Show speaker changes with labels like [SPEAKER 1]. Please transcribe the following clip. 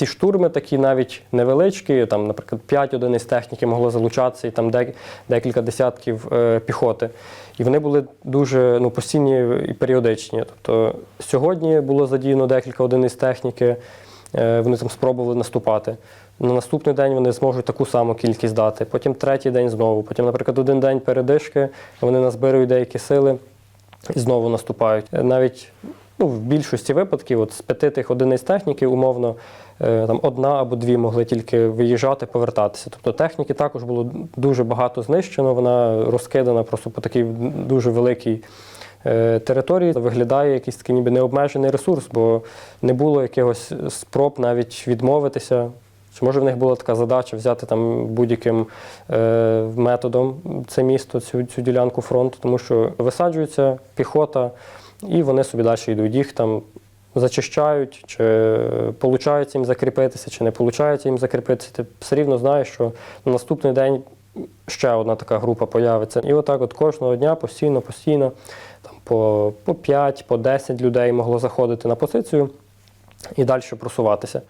[SPEAKER 1] ці штурми такі навіть невеличкі, там, наприклад, 5 одиниць техніки могло залучатися, і там дек- декілька десятків е, піхоти. І вони були дуже ну, постійні і періодичні. Тобто сьогодні було задіяно декілька одиниць техніки, е, вони там спробували наступати. На наступний день вони зможуть таку саму кількість дати. Потім третій день знову. Потім, наприклад, один день передишки, вони назбирують деякі сили і знову наступають. Навіть ну, в більшості випадків, от з п'яти тих одиниць техніки, умовно, е, там одна або дві могли тільки виїжджати, повертатися. Тобто техніки також було дуже багато знищено, вона розкидана просто по такій дуже великій е, території. Виглядає якийсь такий ніби необмежений ресурс, бо не було якихось спроб навіть відмовитися. Чи може в них була така задача взяти там будь-яким е, методом це місто, цю, цю ділянку фронту, тому що висаджується піхота, і вони собі далі йдуть. Їх там зачищають, чи виходить їм закріпитися, чи не виходить їм закріпитися. Ти все рівно знаєш, що на наступний день ще одна така група появиться. І отак от кожного дня постійно, постійно, там по, по 5, по 10 людей могло заходити на позицію і далі просуватися.